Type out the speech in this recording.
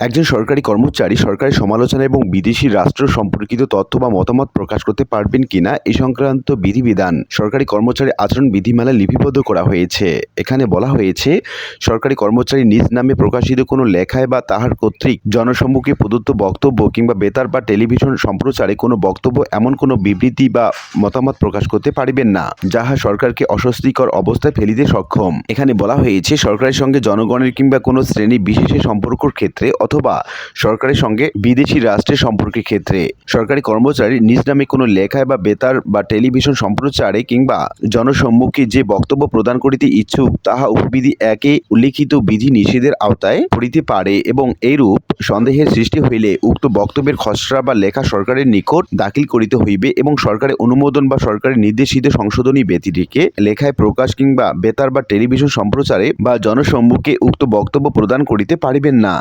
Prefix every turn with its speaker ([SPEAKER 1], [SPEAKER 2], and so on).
[SPEAKER 1] একজন সরকারি কর্মচারী সরকারি সমালোচনা এবং বিদেশি রাষ্ট্র সম্পর্কিত তথ্য বা মতামত প্রকাশ করতে পারবেন কিনা এ সংক্রান্ত বিধিবিধান সরকারি কর্মচারী আচরণ বিধিমালায় লিপিবদ্ধ করা হয়েছে। এখানে বলা হয়েছে, সরকারি কর্মচারী নিজ নামে প্রকাশিত কোনো লেখায় বা তাহার কর্তৃক জনসম্মুখে প্রদত্ত বক্তব্য কিংবা বেতার বা টেলিভিশন সম্প্রচারে কোনো বক্তব্য এমন কোনো বিবৃতি বা মতামত প্রকাশ করতে পারিবেন না, যাহা সরকারকে অস্বস্তিকর অবস্থায় ফেলিতে সক্ষম। এখানে বলা হয়েছে, সরকারের সঙ্গে জনগণের কিংবা কোনো শ্রেণি বিশেষের সম্পর্কর ক্ষেত্রে অথবা সরকারের সঙ্গে বিদেশি রাষ্ট্রের সম্পর্কের ক্ষেত্রে। সরকারি কর্মচারী নিজ নামে কোনো লেখায় বা বেতার বা টেলিভিশন সম্প্রচারে কিংবা জনসম্মুখে যে বক্তব্য প্রদান করিতে ইচ্ছুক, তাহা উপবিধি একে উল্লিখিত বিধি নিষেধের আওতায় পড়িতে পারে এবং এইরূপ সন্দেহের সৃষ্টি হইলে উক্ত বক্তব্যের খসড়া বা লেখা সরকারের নিকট দাখিল করিতে হইবে এবং সরকারের অনুমোদন বা সরকারের নির্দেশিত সংশোধনী ব্যতিটিকে লেখায় প্রকাশ কিংবা বেতার বা টেলিভিশন সম্প্রচারে বা জনসম্মুখে উক্ত বক্তব্য প্রদান করিতে পারিবেন না।